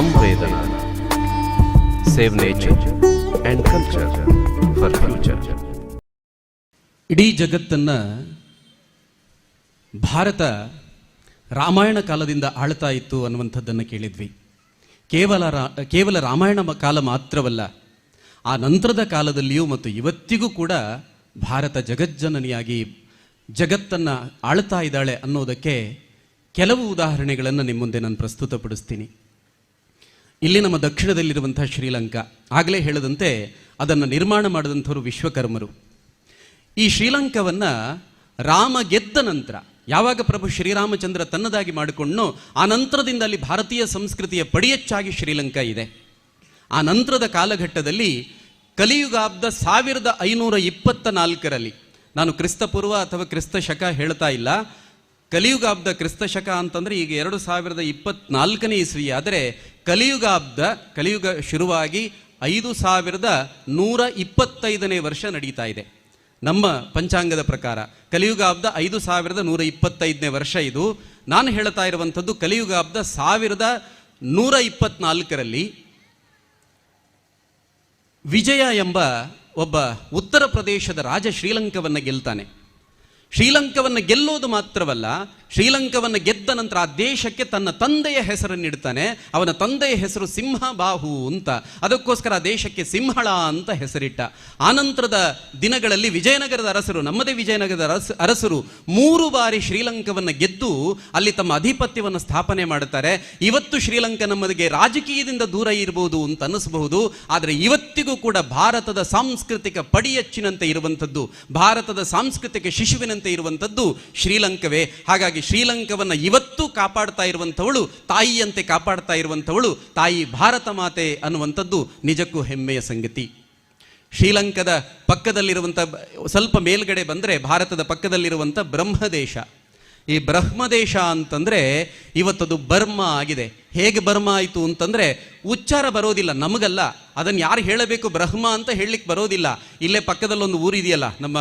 ಸಂವೇದನಾ. Save nature and culture for future ಇಡೀ ಜಗತ್ತನ್ನು ಭಾರತ ರಾಮಾಯಣ ಕಾಲದಿಂದ ಆಳ್ತಾ ಇತ್ತು ಅನ್ನುವಂಥದ್ದನ್ನು ಕೇಳಿದ್ವಿ. ಕೇವಲ ಕೇವಲ ರಾಮಾಯಣ ಕಾಲ ಮಾತ್ರವಲ್ಲ, ಆ ನಂತರದ ಕಾಲದಲ್ಲಿಯೂ ಮತ್ತು ಇವತ್ತಿಗೂ ಕೂಡ ಭಾರತ ಜಗಜ್ಜನನಿಯಾಗಿ ಜಗತ್ತನ್ನು ಆಳ್ತಾ ಇದ್ದಾಳೆ ಅನ್ನೋದಕ್ಕೆ ಕೆಲವು ಉದಾಹರಣೆಗಳನ್ನು ನಿಮ್ಮ ಮುಂದೆ ನಾನು ಪ್ರಸ್ತುತಪಡಿಸ್ತೀನಿ. ಇಲ್ಲಿ ನಮ್ಮ ದಕ್ಷಿಣದಲ್ಲಿರುವಂಥ ಶ್ರೀಲಂಕಾ. ಆಗಲೇ ಹೇಳದಂತೆ ಅದನ್ನು ನಿರ್ಮಾಣ ಮಾಡಿದಂಥವರು ವಿಶ್ವಕರ್ಮರು. ಈ ಶ್ರೀಲಂಕಾವನ್ನು ರಾಮ ಗೆದ್ದ ನಂತರ, ಯಾವಾಗ ಪ್ರಭು ಶ್ರೀರಾಮಚಂದ್ರ ತನ್ನದಾಗಿ ಮಾಡಿಕೊಂಡು ಆ ನಂತರದಿಂದ ಅಲ್ಲಿ ಭಾರತೀಯ ಸಂಸ್ಕೃತಿಯ ಪಡಿಯಚ್ಚಾಗಿ ಶ್ರೀಲಂಕಾ ಇದೆ. ಆ ನಂತರದ ಕಾಲಘಟ್ಟದಲ್ಲಿ ಕಲಿಯುಗಾಬ್ದ ಸಾವಿರದ ಐನೂರ ಇಪ್ಪತ್ತ ನಾಲ್ಕರಲ್ಲಿ ನಾನು ಕ್ರಿಸ್ತಪೂರ್ವ ಅಥವಾ ಕ್ರಿಸ್ತ ಶಕ ಹೇಳ್ತಾ ಇಲ್ಲ ಕಲಿಯುಗಾಬ್ದ ಕ್ರಿಸ್ತ ಶಕ ಅಂತಂದರೆ ಈಗ ಎರಡು ಸಾವಿರದ ಇಪ್ಪತ್ನಾಲ್ಕನೇ ಇಸ್ವಿ. ಆದರೆ ಕಲಿಯುಗಾಬ್ದ, ಕಲಿಯುಗ ಶುರುವಾಗಿ ಐದು ಸಾವಿರದ ನೂರ ಇಪ್ಪತ್ತೈದನೇ ವರ್ಷ ನಡೀತಾ ಇದೆ. ನಮ್ಮ ಪಂಚಾಂಗದ ಪ್ರಕಾರ ಕಲಿಯುಗಾಬ್ದ ಐದು ಸಾವಿರದ ನೂರ ಇಪ್ಪತ್ತೈದನೇ ವರ್ಷ ಇದು. ನಾನು ಹೇಳ್ತಾ ಇರುವಂಥದ್ದು ಕಲಿಯುಗಾಬ್ದ ಸಾವಿರದ ನೂರ ಇಪ್ಪತ್ನಾಲ್ಕರಲ್ಲಿ ವಿಜಯ ಎಂಬ ಒಬ್ಬ ಉತ್ತರ ಪ್ರದೇಶದ ರಾಜ ಶ್ರೀಲಂಕವನ್ನು ಗೆಲ್ತಾನೆ. ಶ್ರೀಲಂಕವನ್ನು ಗೆಲ್ಲೋದು ಮಾತ್ರವಲ್ಲ ಶ್ರೀಲಂಕವನ್ನು ಗೆದ್ದ ನಂತರ ಆ ದೇಶಕ್ಕೆ ತನ್ನ ತಂದೆಯ ಹೆಸರನ್ನು ಇಡ್ತಾನೆ ಅವನ ತಂದೆಯ ಹೆಸರು ಸಿಂಹಬಾಹು ಅಂತ. ಅದಕ್ಕೋಸ್ಕರ ಆ ದೇಶಕ್ಕೆ ಸಿಂಹಳ ಅಂತ ಹೆಸರಿಟ್ಟ. ಆನಂತರದ ದಿನಗಳಲ್ಲಿ ವಿಜಯನಗರದ ಅರಸರು, ನಮ್ಮದೇ ವಿಜಯನಗರದ ಅರಸ, ಅರಸರು ಮೂರು ಬಾರಿ ಶ್ರೀಲಂಕಾವನ್ನು ಗೆದ್ದು ಅಲ್ಲಿ ತಮ್ಮ ಅಧಿಪತ್ಯವನ್ನು ಸ್ಥಾಪನೆ ಮಾಡುತ್ತಾರೆ. ಇವತ್ತು ಶ್ರೀಲಂಕಾ ನಮಗೆ ರಾಜಕೀಯದಿಂದ ದೂರ ಇರಬಹುದು ಅಂತ ಅನ್ನಿಸಬಹುದು. ಆದರೆ ಇವತ್ತಿಗೂ ಕೂಡ ಭಾರತದ ಸಾಂಸ್ಕೃತಿಕ ಪಡಿಯಚ್ಚಿನಂತೆ ಇರುವಂಥದ್ದು, ಭಾರತದ ಸಾಂಸ್ಕೃತಿಕ ಶಿಶುವಿನಂತೆ ಇರುವಂಥದ್ದು ಶ್ರೀಲಂಕವೇ. ಹಾಗಾಗಿ ಶ್ರೀಲಂಕವನ್ನು ಇವತ್ತು ಕಾಪಾಡ್ತಾ ಇರುವಂಥವಳು, ತಾಯಿಯಂತೆ ಕಾಪಾಡ್ತಾ ಇರುವಂಥವಳು, ತಾಯಿ ಭಾರತ ಮಾತೆ ಅನ್ನುವಂಥದ್ದು ನಿಜಕ್ಕೂ ಹೆಮ್ಮೆಯ ಸಂಗತಿ. ಶ್ರೀಲಂಕದ ಪಕ್ಕದಲ್ಲಿರುವಂಥ, ಸ್ವಲ್ಪ ಮೇಲ್ಗಡೆ ಬಂದರೆ ಭಾರತದ ಪಕ್ಕದಲ್ಲಿರುವಂಥ ಬ್ರಹ್ಮದೇಶ. ಈ ಬ್ರಹ್ಮದೇಶ ಅಂತಂದ್ರೆ ಇವತ್ತದು ಬರ್ಮ ಆಗಿದೆ. ಹೇಗೆ ಬರ್ಮ ಆಯಿತು ಅಂತಂದ್ರೆ ಉಚ್ಚಾರ ಬರೋದಿಲ್ಲ, ನಮಗಲ್ಲ. ಅದನ್ನು ಯಾರು ಹೇಳಬೇಕು ಬ್ರಹ್ಮ ಅಂತ ಹೇಳಲಿಕ್ಕೆ ಬರೋದಿಲ್ಲ. ಇಲ್ಲೇ ಪಕ್ಕದಲ್ಲೊಂದು ಊರಿದೆಯಲ್ಲ, ನಮ್ಮ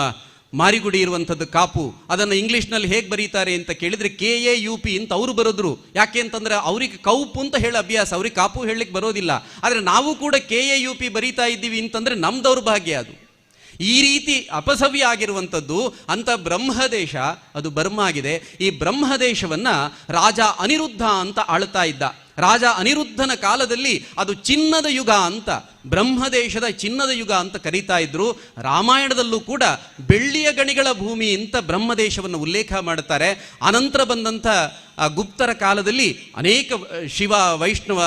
ಮಾರಿಗುಡಿ ಇರುವಂಥದ್ದು ಕಾಪು, ಅದನ್ನು ಇಂಗ್ಲೀಷ್ನಲ್ಲಿ ಹೇಗೆ ಬರೀತಾರೆ ಅಂತ ಕೇಳಿದರೆ ಕೆ ಎ ಯು ಪಿ ಅಂತ ಅವರು ಬರೋದ್ರು. ಯಾಕೆ ಅಂತಂದ್ರೆ ಅವ್ರಿಗೆ ಕೌಪು ಅಂತ ಹೇಳಿ ಅಭ್ಯಾಸ, ಅವ್ರಿಗೆ ಕಾಪು ಹೇಳಲಿಕ್ಕೆ ಬರೋದಿಲ್ಲ. ಆದರೆ ನಾವು ಕೂಡ ಕೆ ಎ ಯು ಪಿ ಬರೀತಾ ಇದ್ದೀವಿ ಅಂತಂದರೆ ನಮ್ಮ ಭಾಗ್ಯ ಅದು. ಈ ರೀತಿ ಅಪಸವ್ಯ ಆಗಿರುವಂಥದ್ದು ಅಂತ ಬ್ರಹ್ಮದೇಶ, ಅದು ಬರ್ಮ ಆಗಿದೆ. ಈ ಬ್ರಹ್ಮದೇಶವನ್ನು ರಾಜ ಅನಿರುದ್ಧ ಅಂತ ಆಳ್ತಾ ಇದ್ದ. ರಾಜ ಅನಿರುದ್ಧನ ಕಾಲದಲ್ಲಿ ಅದು ಚಿನ್ನದ ಯುಗ ಅಂತ, ಬ್ರಹ್ಮದೇಶದ ಚಿನ್ನದ ಯುಗ ಅಂತ ಕರೀತಾ ಇದ್ರು. ರಾಮಾಯಣದಲ್ಲೂ ಕೂಡ ಬೆಳ್ಳಿಯ ಗಣಿಗಳ ಭೂಮಿ ಅಂತ ಬ್ರಹ್ಮದೇಶವನ್ನು ಉಲ್ಲೇಖ ಮಾಡುತ್ತಾರೆ. ಅನಂತರ ಬಂದಂಥ ಗುಪ್ತರ ಕಾಲದಲ್ಲಿ ಅನೇಕ ಶಿವ, ವೈಷ್ಣವ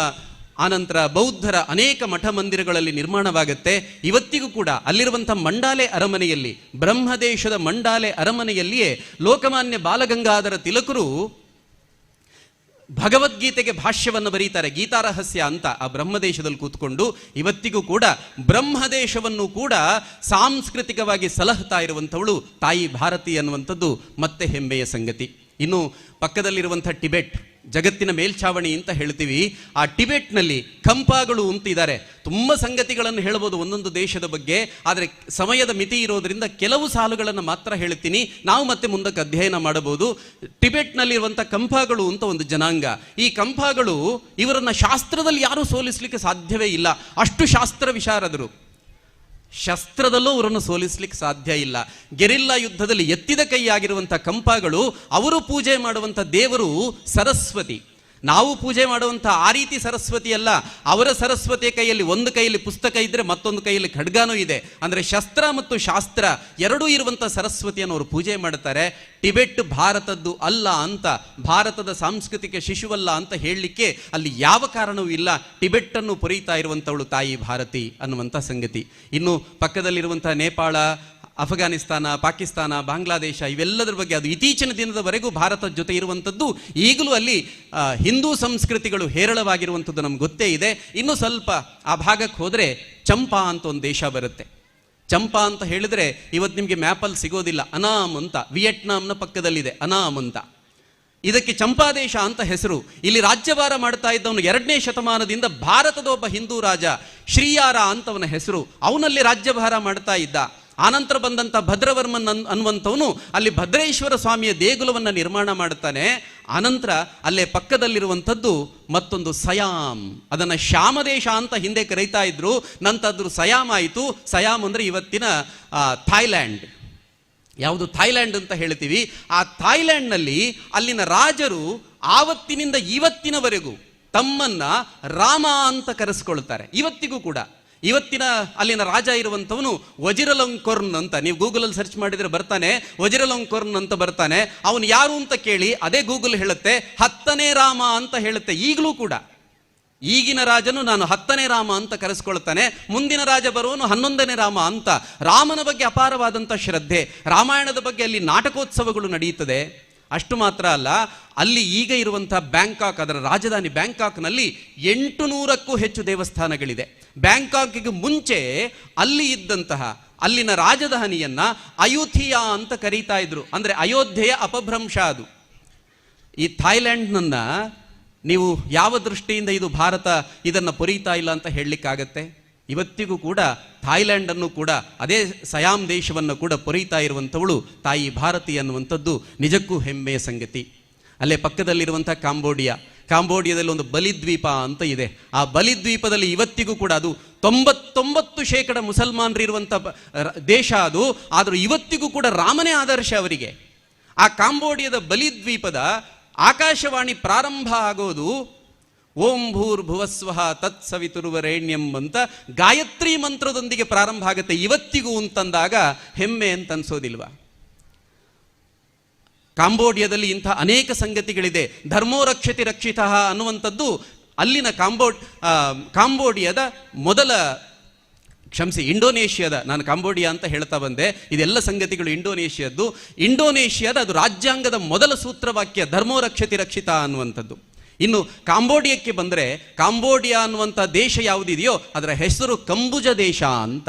ಆನಂತರ ಬೌದ್ಧರ ಅನೇಕ ಮಠ ಮಂದಿರಗಳಲ್ಲಿ ನಿರ್ಮಾಣವಾಗುತ್ತೆ. ಇವತ್ತಿಗೂ ಕೂಡ ಅಲ್ಲಿರುವಂಥ ಮಂಡಾಲೆ ಅರಮನೆಯಲ್ಲಿ, ಬ್ರಹ್ಮದೇಶದ ಮಂಡಾಲೆ ಅರಮನೆಯಲ್ಲಿಯೇ ಲೋಕಮಾನ್ಯ ಬಾಲಗಂಗಾಧರ ತಿಲಕರು ಭಗವದ್ಗೀತೆಗೆ ಭಾಷ್ಯವನ್ನು ಬರೀತಾರೆ ಗೀತಾರಹಸ್ಯ ಅಂತ ಆ ಬ್ರಹ್ಮದೇಶದಲ್ಲಿ ಕೂತ್ಕೊಂಡು ಇವತ್ತಿಗೂ ಕೂಡ ಬ್ರಹ್ಮದೇಶವನ್ನು ಕೂಡ ಸಾಂಸ್ಕೃತಿಕವಾಗಿ ಸಲಹತಾ ಇರುವಂಥವಳು ತಾಯಿ ಭಾರತಿ ಅನ್ನುವಂಥದ್ದು ಮತ್ತೆ ಹೆಮ್ಮೆಯ ಸಂಗತಿ. ಇನ್ನು ಪಕ್ಕದಲ್ಲಿರುವಂಥ ಟಿಬೆಟ್ ಜಗತ್ತಿನ ಮೇಲ್ಛಾವಣಿ ಅಂತ ಹೇಳ್ತೀವಿ. ಆ ಟಿಬೆಟ್ನಲ್ಲಿ ಕಂಪಾಗಳು ಅಂತ ಇದ್ದಾರೆ ತುಂಬ ಸಂಗತಿಗಳನ್ನು ಹೇಳ್ಬೋದು ಒಂದೊಂದು ದೇಶದ ಬಗ್ಗೆ. ಆದರೆ ಸಮಯದ ಮಿತಿ ಇರೋದ್ರಿಂದ ಕೆಲವು ಸಾಲುಗಳನ್ನು ಮಾತ್ರ ಹೇಳ್ತೀನಿ. ನಾವು ಮತ್ತೆ ಮುಂದಕ್ಕೆ ಅಧ್ಯಯನ ಮಾಡಬಹುದು. ಟಿಬೆಟ್ನಲ್ಲಿರುವಂಥ ಕಂಪಾಗಳು ಅಂತ ಒಂದು ಜನಾಂಗ. ಈ ಕಂಪಾಗಳು ಇವರನ್ನ ಶಾಸ್ತ್ರದಲ್ಲಿ ಯಾರೂ ಸೋಲಿಸಲಿಕ್ಕೆ ಸಾಧ್ಯವೇ ಇಲ್ಲ. ಅಷ್ಟು ಶಾಸ್ತ್ರ ವಿಶಾರದರು. ಶಸ್ತ್ರದಲ್ಲೂ ಅವರನ್ನು ಸೋಲಿಸ್ಲಿಕ್ಕೆ ಸಾಧ್ಯ ಇಲ್ಲ. ಗೆರಿಲ್ಲಾ ಯುದ್ಧದಲ್ಲಿ ಎತ್ತಿದ ಕೈಯಾಗಿರುವಂಥ ಕಂಪಗಳು, ಅವರು ಪೂಜೆ ಮಾಡುವಂಥ ದೇವರು ಸರಸ್ವತಿ. ನಾವು ಪೂಜೆ ಮಾಡುವಂಥ ಆ ರೀತಿ ಸರಸ್ವತಿ ಅಲ್ಲ, ಅವರ ಸರಸ್ವತಿಯ ಕೈಯಲ್ಲಿ ಒಂದು ಕೈಯಲ್ಲಿ ಪುಸ್ತಕ ಇದ್ದರೆ ಮತ್ತೊಂದು ಕೈಯಲ್ಲಿ ಖಡ್ಗಾನೂ ಇದೆ. ಅಂದರೆ ಶಸ್ತ್ರ ಮತ್ತು ಶಾಸ್ತ್ರ ಎರಡೂ ಇರುವಂಥ ಸರಸ್ವತಿಯನ್ನು ಅವರು ಪೂಜೆ ಮಾಡುತ್ತಾರೆ ಟಿಬೆಟ್ ಭಾರತದ್ದು ಅಲ್ಲ ಅಂತ, ಭಾರತದ ಸಾಂಸ್ಕೃತಿಕ ಶಿಶುವಲ್ಲ ಅಂತ ಹೇಳಲಿಕ್ಕೆ ಅಲ್ಲಿ ಯಾವ ಕಾರಣವೂ ಇಲ್ಲ. ಟಿಬೆಟ್ಟನ್ನು ಪೊರೀತಾ ಇರುವಂಥವಳು ತಾಯಿ ಭಾರತಿ ಅನ್ನುವಂಥ ಸಂಗತಿ. ಇನ್ನು ಪಕ್ಕದಲ್ಲಿರುವಂಥ ನೇಪಾಳ ಅಫಘಾನಿಸ್ತಾನ ಪಾಕಿಸ್ತಾನ, ಬಾಂಗ್ಲಾದೇಶ ಇವೆಲ್ಲದರ ಬಗ್ಗೆ ಅದು ಇತ್ತೀಚಿನ ದಿನದವರೆಗೂ ಭಾರತದ ಜೊತೆ ಇರುವಂಥದ್ದು. ಈಗಲೂ ಅಲ್ಲಿ ಹಿಂದೂ ಸಂಸ್ಕೃತಿಗಳು ಹೇರಳವಾಗಿರುವಂಥದ್ದು ನಮ್ಗೆ ಗೊತ್ತೇ ಇದೆ. ಇನ್ನು ಸ್ವಲ್ಪ ಆ ಭಾಗಕ್ಕೆ ಹೋದರೆ ಚಂಪಾ ಅಂತ ಒಂದು ದೇಶ ಬರುತ್ತೆ. ಚಂಪಾ ಅಂತ ಹೇಳಿದ್ರೆ ಇವತ್ತು ನಿಮಗೆ ಮ್ಯಾಪಲ್ಲಿ ಸಿಗೋದಿಲ್ಲ, ಅನಾಮ್ ಅಂತ. ವಿಯೆಟ್ನಾಂನ ಪಕ್ಕದಲ್ಲಿದೆ, ಅನಾಮ್ ಅಂತ. ಇದಕ್ಕೆ ಚಂಪಾದೇಶ ಅಂತ ಹೆಸರು. ಇಲ್ಲಿ ರಾಜ್ಯಭಾರ ಮಾಡ್ತಾ ಇದ್ದವನು ಎರಡನೇ ಶತಮಾನದಿಂದ ಭಾರತದ ಒಬ್ಬ ಹಿಂದೂ ರಾಜ ಶ್ರೀಯಾರ ಅಂತವನ ಹೆಸರು. ಅವನಲ್ಲಿ ರಾಜ್ಯಭಾರ ಮಾಡ್ತಾ ಇದ್ದ. ಆನಂತರ ಬಂದಂಥ ಭದ್ರವರ್ಮನ್ ಅನ್, ಅನ್ನುವಂಥವನು ಅಲ್ಲಿ ಭದ್ರೇಶ್ವರ ಸ್ವಾಮಿಯ ದೇಗುಲವನ್ನು ನಿರ್ಮಾಣ ಮಾಡುತ್ತಾನೆ. ಆನಂತರ ಅಲ್ಲೇ ಪಕ್ಕದಲ್ಲಿರುವಂಥದ್ದು ಮತ್ತೊಂದು ಸಯಾಮ್. ಅದನ್ನು ಶ್ಯಾಮದೇಶ ಅಂತ ಹಿಂದೆ ಕರೀತಾ ಇದ್ರು. ನಂತರ ಸಯಾಮ್ ಆಯಿತು. ಸಯಾಮ್ ಅಂದರೆ ಇವತ್ತಿನ ಥಾಯ್ಲ್ಯಾಂಡ್ ಯಾವುದು ಥಾಯ್ಲ್ಯಾಂಡ್ ಅಂತ ಹೇಳ್ತೀವಿ. ಆ ಥಾಯ್ಲ್ಯಾಂಡ್ನಲ್ಲಿ ಅಲ್ಲಿನ ರಾಜರು ಆವತ್ತಿನಿಂದ ಇವತ್ತಿನವರೆಗೂ ತಮ್ಮನ್ನ ರಾಮ ಅಂತ ಕರೆಸ್ಕೊಳ್ತಾರೆ. ಇವತ್ತಿಗೂ ಕೂಡ. ಇವತ್ತಿನ ಅಲ್ಲಿನ ರಾಜ ಇರುವಂಥವನು ವಜಿರಲಂಕೊರ್ನ್ ಅಂತ. ನೀವು ಗೂಗಲಲ್ಲಿ ಸರ್ಚ್ ಮಾಡಿದರೆ ಬರ್ತಾನೆ ವಜಿರಲಂಕೊರ್ನ್ ಅಂತ ಬರ್ತಾನೆ. ಅವನು ಯಾರು ಅಂತ ಕೇಳಿ ಅದೇ ಗೂಗಲ್ ಹೇಳುತ್ತೆ, ಹತ್ತನೇ ರಾಮ ಅಂತ ಹೇಳುತ್ತೆ, ಈಗಲೂ ಕೂಡ. ಈಗಿನ ರಾಜನು ನಾನು ಹತ್ತನೇ ರಾಮ ಅಂತ ಕರೆಸ್ಕೊಳ್ತಾನೆ, ಮುಂದಿನ ರಾಜ ಬರುವನು ಹನ್ನೊಂದನೇ ರಾಮ ಅಂತ. ರಾಮನ ಬಗ್ಗೆ ಅಪಾರವಾದಂಥ ಶ್ರದ್ಧೆ, ರಾಮಾಯಣದ ಬಗ್ಗೆ ಅಲ್ಲಿ ನಾಟಕೋತ್ಸವಗಳು ನಡೆಯುತ್ತದೆ. ಅಷ್ಟು ಮಾತ್ರ ಅಲ್ಲ, ಅಲ್ಲಿ ಈಗ ಇರುವಂಥ ಬ್ಯಾಂಕಾಕ್, ಅದರ ರಾಜಧಾನಿ ಬ್ಯಾಂಕಾಕ್ನಲ್ಲಿ ಎಂಟು ನೂರಕ್ಕೂ ಹೆಚ್ಚು ದೇವಸ್ಥಾನಗಳಿದೆ. ಬ್ಯಾಂಕಾಕ್ಗೆ ಮುಂಚೆ ಅಲ್ಲಿ ಇದ್ದಂತಹ, ಅಲ್ಲಿನ ರಾಜಧಾನಿಯನ್ನ ಅಯೋಥಿಯಾ ಅಂತ ಕರೀತಾ ಇದ್ರು. ಅಂದ್ರೆ ಅಯೋಧ್ಯೆಯ ಅಪಭ್ರಂಶ ಅದು. ಈ ಥಾಯ್ಲ್ಯಾಂಡ್ನನ್ನು ನೀವು ಯಾವ ದೃಷ್ಟಿಯಿಂದ ಇದು ಭಾರತ ಇದನ್ನು ಪೊರೀತಾ ಇಲ್ಲ ಅಂತ ಹೇಳಲಿಕ್ಕಾಗತ್ತೆ? ಇವತ್ತಿಗೂ ಕೂಡ ಥಾಯ್ಲ್ಯಾಂಡನ್ನು ಕೂಡ, ಅದೇ ಸಯಾಮ್ ದೇಶವನ್ನು ಕೂಡ ಪೊರೀತಾ ಇರುವಂಥವಳು ತಾಯಿ ಭಾರತಿ ಅನ್ನುವಂಥದ್ದು ನಿಜಕ್ಕೂ ಹೆಮ್ಮೆಯ ಸಂಗತಿ. ಅಲ್ಲೇ ಪಕ್ಕದಲ್ಲಿರುವಂಥ ಕಾಂಬೋಡಿಯಾ. ಕಾಂಬೋಡಿಯಾದಲ್ಲಿ ಒಂದು ಬಲಿದ್ವೀಪ ಅಂತ ಇದೆ. ಆ ಬಲಿದ್ವೀಪದಲ್ಲಿ ಇವತ್ತಿಗೂ ಕೂಡ ಅದು ತೊಂಬತ್ತೊಂಬತ್ತು ಶೇಕಡ ಮುಸಲ್ಮಾನರು ಇರುವಂಥ ದೇಶ ಅದು. ಆದರೂ ಇವತ್ತಿಗೂ ಕೂಡ ರಾಮನೇ ಆದರ್ಶ ಅವರಿಗೆ. ಆ ಕಾಂಬೋಡಿಯಾದ ಬಲಿದ್ವೀಪದ ಆಕಾಶವಾಣಿ ಪ್ರಾರಂಭ ಆಗೋದು ಓಂ ಭೂರ್ ಭುವಸ್ವಹ ತತ್ ಸವಿತುರ್ವರೇಣ್ಯಂ ಅಂತ ಗಾಯತ್ರಿ ಮಂತ್ರದೊಂದಿಗೆ ಪ್ರಾರಂಭ ಆಗುತ್ತೆ ಇವತ್ತಿಗೂ ಅಂತಂದಾಗ ಹೆಮ್ಮೆ ಅಂತ ಅನ್ಸೋದಿಲ್ವಾ ಕಾಂಬೋಡಿಯಾದಲ್ಲಿ ಇಂಥ ಅನೇಕ ಸಂಗತಿಗಳಿದೆ. ಧರ್ಮೋ ರಕ್ಷತಿ ರಕ್ಷಿತ ಅನ್ನುವಂಥದ್ದು ಅಲ್ಲಿನ ಕಾಂಬೋ ಕಾಂಬೋಡಿಯಾದ ಮೊದಲ, ಕ್ಷಮಿಸಿ, ಇಂಡೋನೇಷ್ಯಾದ, ನಾನು ಕಾಂಬೋಡಿಯಾ ಅಂತ ಹೇಳ್ತಾ ಬಂದೆ. ಇದೆಲ್ಲ ಸಂಗತಿಗಳು ಇಂಡೋನೇಷ್ಯಾದ್ದು. ಇಂಡೋನೇಷ್ಯಾದ ಅದು ರಾಜ್ಯಾಂಗದ ಮೊದಲ ಸೂತ್ರವಾಕ್ಯ ಧರ್ಮೋ ರಕ್ಷತಿ ರಕ್ಷಿತ ಅನ್ನುವಂಥದ್ದು. ಇನ್ನು ಕಾಂಬೋಡಿಯಕ್ಕೆ ಬಂದರೆ ಕಾಂಬೋಡಿಯಾ ಅನ್ನುವಂಥ ದೇಶ ಯಾವುದಿದೆಯೋ ಅದರ ಹೆಸರು ಕಂಬುಜ ದೇಶ ಅಂತ.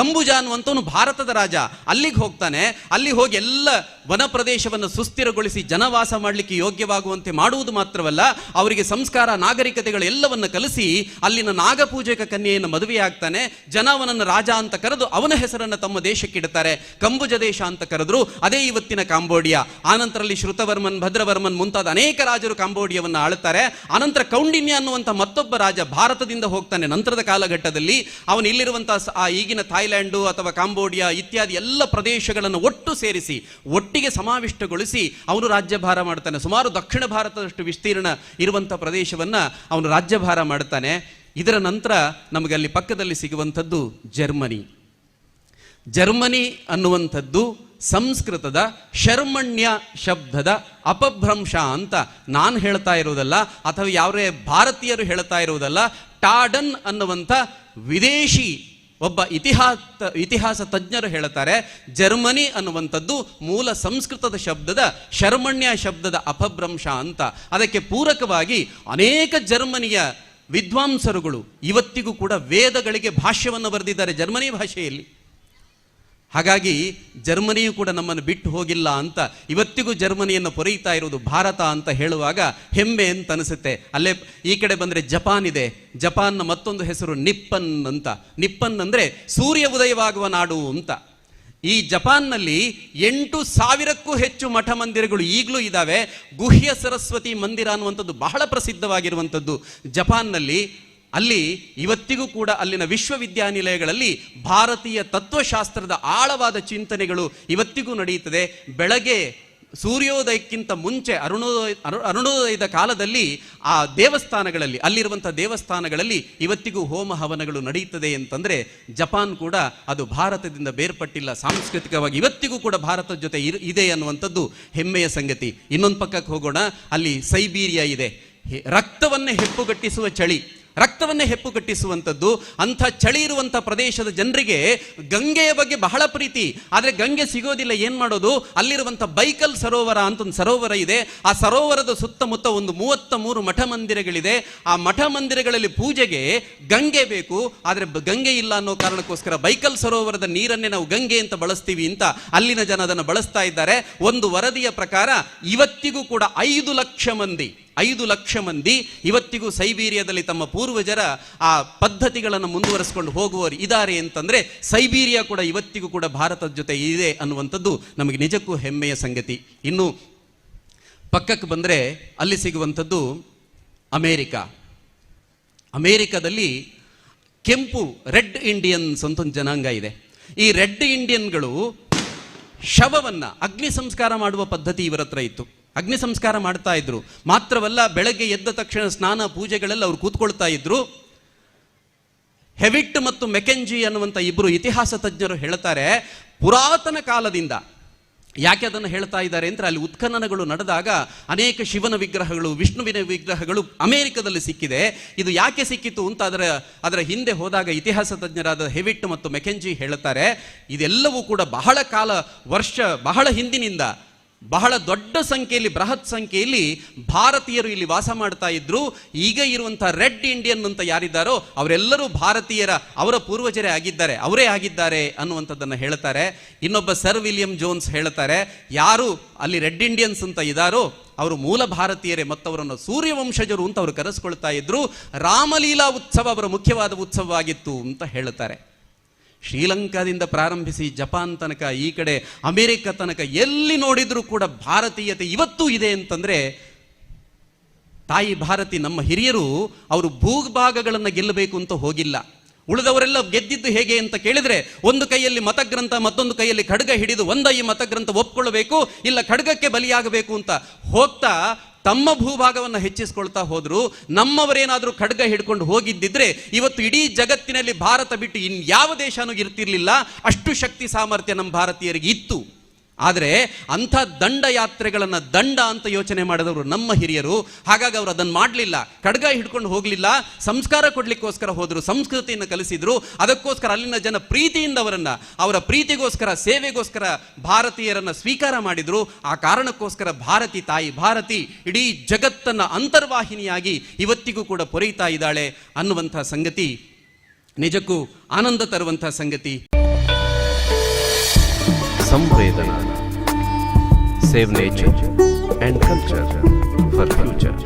ಕಂಬುಜ ಅನ್ನುವಂಥವನು ಭಾರತದ ರಾಜ. ಅಲ್ಲಿಗೆ ಹೋಗ್ತಾನೆ. ಅಲ್ಲಿ ಹೋಗಿ ಎಲ್ಲ ವನ ಪ್ರದೇಶವನ್ನು ಸುಸ್ಥಿರಗೊಳಿಸಿ ಜನವಾಸ ಮಾಡಲಿಕ್ಕೆ ಯೋಗ್ಯವಾಗುವಂತೆ ಮಾಡುವುದು ಮಾತ್ರವಲ್ಲ, ಅವರಿಗೆ ಸಂಸ್ಕಾರ, ನಾಗರಿಕತೆಗಳು ಎಲ್ಲವನ್ನು ಕಲಿಸಿ ಅಲ್ಲಿನ ನಾಗಪೂಜಕ ಕನ್ಯೆಯನ್ನು ಮದುವೆಯಾಗ್ತಾನೆ. ಜನ ಅವನನ್ನು ರಾಜ ಅಂತ ಕರೆದು ಅವನ ಹೆಸರನ್ನು ತಮ್ಮ ದೇಶಕ್ಕೆ ಇಡ್ತಾರೆ. ಕಂಬುಜ ದೇಶ ಅಂತ ಕರೆದ್ರು ಅದೇ ಇವತ್ತಿನ ಕಾಂಬೋಡಿಯಾ. ಆನಂತರಲ್ಲಿ ಶ್ರುತವರ್ಮನ್, ಭದ್ರವರ್ಮನ್ ಮುಂತಾದ ಅನೇಕ ರಾಜರು ಕಾಂಬೋಡಿಯಾವನ್ನು ಆಳುತ್ತಾರೆ ಆನಂತರ ಕೌಂಡಿನ್ಯ ಅನ್ನುವಂಥ ಮತ್ತೊಬ್ಬ ರಾಜ ಭಾರತದಿಂದ ಹೋಗ್ತಾನೆ. ನಂತರದ ಕಾಲಘಟ್ಟದಲ್ಲಿ ಅವನು ಇಲ್ಲಿರುವಂತಹ ಈಗಿನ ಈಗಿನ ಥಾಯ್ಲ್ಯಾಂಡು ಅಥವಾ ಕಾಂಬೋಡಿಯಾ ಇತ್ಯಾದಿ ಎಲ್ಲ ಪ್ರದೇಶಗಳನ್ನು ಒಟ್ಟು ಸೇರಿಸಿ, ಒಟ್ಟಿಗೆ ಸಮಾವಿಷ್ಟಗೊಳಿಸಿ ಅವನು ರಾಜ್ಯಭಾರ ಮಾಡ್ತಾನೆ. ಸುಮಾರು ದಕ್ಷಿಣ ಭಾರತದಷ್ಟು ವಿಸ್ತೀರ್ಣ ಇರುವಂಥ ಪ್ರದೇಶವನ್ನು ಅವನು ರಾಜ್ಯಭಾರ ಮಾಡ್ತಾನೆ. ಇದರ ನಂತರ ನಮಗೆ ಅಲ್ಲಿ ಪಕ್ಕದಲ್ಲಿ ಸಿಗುವಂಥದ್ದು ಜರ್ಮನಿ. ಜರ್ಮನಿ ಅನ್ನುವಂಥದ್ದು ಸಂಸ್ಕೃತದ ಶರ್ಮಣ್ಯ ಶಬ್ದದ ಅಪಭ್ರಂಶ ಅಂತ ನಾನು ಹೇಳ್ತಾ ಇರುವುದಲ್ಲ, ಅಥವಾ ಯಾರೇ ಭಾರತೀಯರು ಹೇಳ್ತಾ ಇರುವುದಲ್ಲ, ಟಾಡನ್ ಅನ್ನುವಂಥ ವಿದೇಶಿ ಒಬ್ಬ ಇತಿಹಾಸ ಇತಿಹಾಸ ತಜ್ಞರು ಹೇಳ್ತಾರೆ ಜರ್ಮನಿ ಅನ್ನುವಂಥದ್ದು ಮೂಲ ಸಂಸ್ಕೃತದ ಶಬ್ದದ ಶರ್ಮಣ್ಯ ಶಬ್ದದ ಅಪಭ್ರಂಶ ಅಂತ. ಅದಕ್ಕೆ ಪೂರಕವಾಗಿ ಅನೇಕ ಜರ್ಮನಿಯ ವಿದ್ವಾಂಸರುಗಳು ಇವತ್ತಿಗೂ ಕೂಡ ವೇದಗಳಿಗೆ ಭಾಷ್ಯವನ್ನು ಬರೆದಿದ್ದಾರೆ ಜರ್ಮನಿ ಭಾಷೆಯಲ್ಲಿ. ಹಾಗಾಗಿ ಜರ್ಮನಿಯು ಕೂಡ ನಮ್ಮನ್ನು ಬಿಟ್ಟು ಹೋಗಿಲ್ಲ ಅಂತ ಇವತ್ತಿಗೂ ಜರ್ಮನಿಯನ್ನು ಪೊರೆಯುತ್ತಾ ಇರುವುದು ಭಾರತ ಅಂತ ಹೇಳುವಾಗ ಹೆಮ್ಮೆ ಅಂತ ಅನಿಸುತ್ತೆ. ಅಲ್ಲೇ ಈ ಕಡೆ ಬಂದರೆ ಜಪಾನ್ ಇದೆ. ಜಪಾನ್ನ ಮತ್ತೊಂದು ಹೆಸರು ನಿಪ್ಪನ್ ಅಂತ. ನಿಪ್ಪನ್ ಅಂದರೆ ಸೂರ್ಯ ಉದಯವಾಗುವ ನಾಡು ಅಂತ. ಈ ಜಪಾನ್ನಲ್ಲಿ ಎಂಟು ಸಾವಿರಕ್ಕೂ ಹೆಚ್ಚು ಮಠ ಮಂದಿರಗಳು ಈಗಲೂ ಇದ್ದಾವೆ ಗುಹ್ಯ ಸರಸ್ವತಿ ಮಂದಿರ ಅನ್ನುವಂಥದ್ದು ಬಹಳ ಪ್ರಸಿದ್ಧವಾಗಿರುವಂಥದ್ದು. ಜಪಾನ್ನಲ್ಲಿ ಅಲ್ಲಿ ಇವತ್ತಿಗೂ ಕೂಡ ಅಲ್ಲಿನ ವಿಶ್ವವಿದ್ಯಾನಿಲಯಗಳಲ್ಲಿ ಭಾರತೀಯ ತತ್ವಶಾಸ್ತ್ರದ ಆಳವಾದ ಚಿಂತನೆಗಳು ಇವತ್ತಿಗೂ ನಡೆಯುತ್ತದೆ. ಬೆಳಗ್ಗೆ ಸೂರ್ಯೋದಯಕ್ಕಿಂತ ಮುಂಚೆ ಅರುಣೋದಯ, ಅರು- ಅರುಣೋದಯದ ಕಾಲದಲ್ಲಿ ಆ ದೇವಸ್ಥಾನಗಳಲ್ಲಿ, ಅಲ್ಲಿರುವಂಥ ದೇವಸ್ಥಾನಗಳಲ್ಲಿ ಇವತ್ತಿಗೂ ಹೋಮ ಹವನಗಳು ನಡೆಯುತ್ತದೆ ಅಂತಂದರೆ ಜಪಾನ್ ಕೂಡ ಅದು ಭಾರತದಿಂದ ಬೇರ್ಪಟ್ಟಿಲ್ಲ. ಸಾಂಸ್ಕೃತಿಕವಾಗಿ ಇವತ್ತಿಗೂ ಕೂಡ ಭಾರತದ ಜೊತೆ ಇದೆ ಅನ್ನುವಂಥದ್ದು ಹೆಮ್ಮೆಯ ಸಂಗತಿ. ಇನ್ನೊಂದು ಪಕ್ಕಕ್ಕೆ ಹೋಗೋಣ. ಅಲ್ಲಿ ಸೈಬೀರಿಯಾ ಇದೆ. ರಕ್ತವನ್ನೇ ಹೆಪ್ಪುಗಟ್ಟಿಸುವ ಚಳಿ. ರಕ್ತವನ್ನೇ ಹೆಪ್ಪು ಕಟ್ಟಿಸುವಂಥದ್ದು, ಅಂಥ ಚಳಿ ಇರುವಂಥ ಪ್ರದೇಶದ ಜನರಿಗೆ ಗಂಗೆಯ ಬಗ್ಗೆ ಬಹಳ ಪ್ರೀತಿ. ಆದರೆ ಗಂಗೆ ಸಿಗೋದಿಲ್ಲ, ಏನು ಮಾಡೋದು? ಅಲ್ಲಿರುವಂಥ ಬೈಕಲ್ ಸರೋವರ ಅಂತ ಒಂದು ಸರೋವರ ಇದೆ. ಆ ಸರೋವರದ ಸುತ್ತಮುತ್ತ ಒಂದು ಮೂವತ್ತ ಮೂರು ಮಠ ಮಂದಿರಗಳಿದೆ. ಆ ಮಠ ಮಂದಿರಗಳಲ್ಲಿ ಪೂಜೆಗೆ ಗಂಗೆ ಬೇಕು. ಆದರೆ ಗಂಗೆ ಇಲ್ಲ ಅನ್ನೋ ಕಾರಣಕ್ಕೋಸ್ಕರ ಬೈಕಲ್ ಸರೋವರದ ನೀರನ್ನೇ ನಾವು ಗಂಗೆ ಅಂತ ಬಳಸ್ತೀವಿ ಅಂತ ಅಲ್ಲಿನ ಜನ ಅದನ್ನು ಬಳಸ್ತಾ ಇದ್ದಾರೆ. ಒಂದು ವರದಿಯ ಪ್ರಕಾರ ಇವತ್ತಿಗೂ ಕೂಡ ಐದು ಲಕ್ಷ ಮಂದಿ ಐದು ಲಕ್ಷ ಮಂದಿ ಇವತ್ತಿಗೂ ಸೈಬೀರಿಯಾದಲ್ಲಿ ತಮ್ಮ ಪೂರ್ವಜರ ಆ ಪದ್ಧತಿಗಳನ್ನು ಮುಂದುವರಿಸಿಕೊಂಡು ಹೋಗುವವರು ಇದ್ದಾರೆ ಅಂತಂದರೆ ಸೈಬೀರಿಯಾ ಕೂಡ ಇವತ್ತಿಗೂ ಕೂಡ ಭಾರತದ ಜೊತೆ ಇದೆ ಅನ್ನುವಂಥದ್ದು ನಮಗೆ ನಿಜಕ್ಕೂ ಹೆಮ್ಮೆಯ ಸಂಗತಿ. ಇನ್ನು ಪಕ್ಕಕ್ಕೆ ಬಂದರೆ ಅಲ್ಲಿ ಸಿಗುವಂಥದ್ದು ಅಮೇರಿಕ. ಅಮೇರಿಕದಲ್ಲಿ ಕೆಂಪು ರೆಡ್ ಇಂಡಿಯನ್ಸ್ ಅಂತ ಒಂದು ಜನಾಂಗ ಇದೆ. ಈ ರೆಡ್ ಇಂಡಿಯನ್ಗಳು ಶವವನ್ನು, ಅಗ್ನಿ ಸಂಸ್ಕಾರ ಮಾಡುವ ಪದ್ಧತಿ ಇವರ ಹತ್ರ ಇತ್ತು. ಅಗ್ನಿ ಸಂಸ್ಕಾರ ಮಾಡ್ತಾ ಇದ್ರು. ಮಾತ್ರವಲ್ಲ, ಬೆಳಗ್ಗೆ ಎದ್ದ ತಕ್ಷಣ ಸ್ನಾನ, ಪೂಜೆಗಳೆಲ್ಲ ಅವ್ರು ಕೂತ್ಕೊಳ್ತಾ ಇದ್ರು. ಹೆವಿಟ್ ಮತ್ತು ಮೆಕೆಂಜಿ ಅನ್ನುವಂಥ ಇಬ್ಬರು ಇತಿಹಾಸ ತಜ್ಞರು ಹೇಳ್ತಾರೆ, ಪುರಾತನ ಕಾಲದಿಂದ. ಯಾಕೆ ಅದನ್ನು ಹೇಳ್ತಾ ಇದ್ದಾರೆ ಅಂದರೆ, ಅಲ್ಲಿ ಉತ್ಖನನಗಳು ನಡೆದಾಗ ಅನೇಕ ಶಿವನ ವಿಗ್ರಹಗಳು, ವಿಷ್ಣುವಿನ ವಿಗ್ರಹಗಳು ಅಮೆರಿಕದಲ್ಲಿ ಸಿಕ್ಕಿದೆ. ಇದು ಯಾಕೆ ಸಿಕ್ಕಿತು ಅಂತ ಅದರ ಅದರ ಹಿಂದೆ ಹೋದಾಗ ಇತಿಹಾಸ ತಜ್ಞರಾದ ಹೆವಿಟ್ ಮತ್ತು ಮೆಕೆಂಜಿ ಹೇಳ್ತಾರೆ. ಇದೆಲ್ಲವೂ ಕೂಡ ಬಹಳ ಕಾಲ, ವರ್ಷ ಬಹಳ ಹಿಂದಿನಿಂದ ಬಹಳ ದೊಡ್ಡ ಸಂಖ್ಯೆಯಲ್ಲಿ, ಬೃಹತ್ ಸಂಖ್ಯೆಯಲ್ಲಿ ಭಾರತೀಯರು ಇಲ್ಲಿ ವಾಸ ಮಾಡ್ತಾ ಇದ್ರು. ಈಗ ಇರುವಂತಹ ರೆಡ್ ಇಂಡಿಯನ್ ಅಂತ ಯಾರಿದ್ದಾರೋ, ಅವರೆಲ್ಲರೂ ಭಾರತೀಯರ, ಅವರ ಪೂರ್ವಜರೇ ಆಗಿದ್ದಾರೆ, ಅವರೇ ಆಗಿದ್ದಾರೆ ಅನ್ನುವಂಥದ್ದನ್ನು ಹೇಳ್ತಾರೆ. ಇನ್ನೊಬ್ಬ ಸರ್ ವಿಲಿಯಂ ಜೋನ್ಸ್ ಹೇಳ್ತಾರೆ, ಯಾರು ಅಲ್ಲಿ ರೆಡ್ ಇಂಡಿಯನ್ಸ್ ಅಂತ ಇದ್ದಾರೋ ಅವರು ಮೂಲ ಭಾರತೀಯರೇ ಮತ್ತು ಅವರನ್ನು ಸೂರ್ಯವಂಶಜರು ಅಂತ ಅವರು ಕರೆಸ್ಕೊಳ್ತಾ ಇದ್ರು. ರಾಮಲೀಲಾ ಉತ್ಸವ ಅವರ ಮುಖ್ಯವಾದ ಉತ್ಸವವಾಗಿತ್ತು ಅಂತ ಹೇಳ್ತಾರೆ. ಶ್ರೀಲಂಕಾದಿಂದ ಪ್ರಾರಂಭಿಸಿ ಜಪಾನ್ ತನಕ, ಈ ಕಡೆ ಅಮೆರಿಕ ತನಕ ಎಲ್ಲಿ ನೋಡಿದರೂ ಕೂಡ ಭಾರತೀಯತೆ ಇವತ್ತೂ ಇದೆ ಅಂತಂದರೆ, ತಾಯಿ ಭಾರತಿ ನಮ್ಮ ಹಿರಿಯರು ಅವರು ಭೂಭಾಗಗಳನ್ನು ಗೆಲ್ಲಬೇಕು ಅಂತ ಹೋಗಿಲ್ಲ. ಉಳಿದವರೆಲ್ಲ ಗೆದ್ದಿದ್ದು ಹೇಗೆ ಅಂತ ಕೇಳಿದರೆ, ಒಂದು ಕೈಯಲ್ಲಿ ಮತಗ್ರಂಥ, ಮತ್ತೊಂದು ಕೈಯಲ್ಲಿ ಖಡ್ಗ ಹಿಡಿದು ಒಂದ ಈ ಮತಗ್ರಂಥ ಒಪ್ಕೊಳ್ಬೇಕು, ಇಲ್ಲ ಖಡ್ಗಕ್ಕೆ ಬಲಿಯಾಗಬೇಕು ಅಂತ ಹೋಗ್ತಾ ತಮ್ಮ ಭೂಭಾಗವನ್ನು ಹೆಚ್ಚಿಸ್ಕೊಳ್ತಾ ಹೋದ್ರು, ನಮ್ಮವರೇನಾದರೂ ಖಡ್ಗ ಹಿಡ್ಕೊಂಡು ಹೋಗಿದ್ದಿದ್ರೆ ಇವತ್ತು ಇಡೀ ಜಗತ್ತಿನಲ್ಲಿ ಭಾರತ ಬಿಟ್ಟು ಇನ್ಯಾವ ದೇಶನೂ ಇರ್ತಿರ್ಲಿಲ್ಲ. ಅಷ್ಟು ಶಕ್ತಿ ಸಾಮರ್ಥ್ಯ ನಮ್ಮ ಭಾರತೀಯರಿಗೆ ಇತ್ತು. ಆದರೆ ಅಂಥ ದಂಡ ಯಾತ್ರೆಗಳನ್ನು ದಂಡ ಅಂತ ಯೋಚನೆ ಮಾಡಿದವರು ನಮ್ಮ ಹಿರಿಯರು. ಹಾಗಾಗಿ ಅವರು ಅದನ್ನು ಮಾಡಲಿಲ್ಲ. ಖಡ್ಗ ಹಿಡ್ಕೊಂಡು ಹೋಗಲಿಲ್ಲ. ಸಂಸ್ಕಾರ ಕೊಡ್ಲಿಕ್ಕೋಸ್ಕರ ಹೋದರು, ಸಂಸ್ಕೃತಿಯನ್ನು ಕಲಿಸಿದ್ರು. ಅದಕ್ಕೋಸ್ಕರ ಅಲ್ಲಿನ ಜನ ಪ್ರೀತಿಯಿಂದ ಅವರನ್ನ ಅವರ ಪ್ರೀತಿಗೋಸ್ಕರ, ಸೇವೆಗೋಸ್ಕರ ಭಾರತೀಯರನ್ನ ಸ್ವೀಕಾರ ಮಾಡಿದ್ರು. ಆ ಕಾರಣಕ್ಕೋಸ್ಕರ ಭಾರತಿ ತಾಯಿ, ಭಾರತಿ, ಇಡೀ ಜಗತ್ತನ್ನ ಅಂತರ್ವಾಹಿನಿಯಾಗಿ ಇವತ್ತಿಗೂ ಕೂಡ ಪೊರೆಯುತ್ತಾ ಇದ್ದಾಳೆ ಅನ್ನುವಂಥ ಸಂಗತಿ, ನಿಜಕ್ಕೂ ಆನಂದ ತರುವಂಥ ಸಂಗತಿ. ಸಂವೇದನಾ. Save nature and culture for future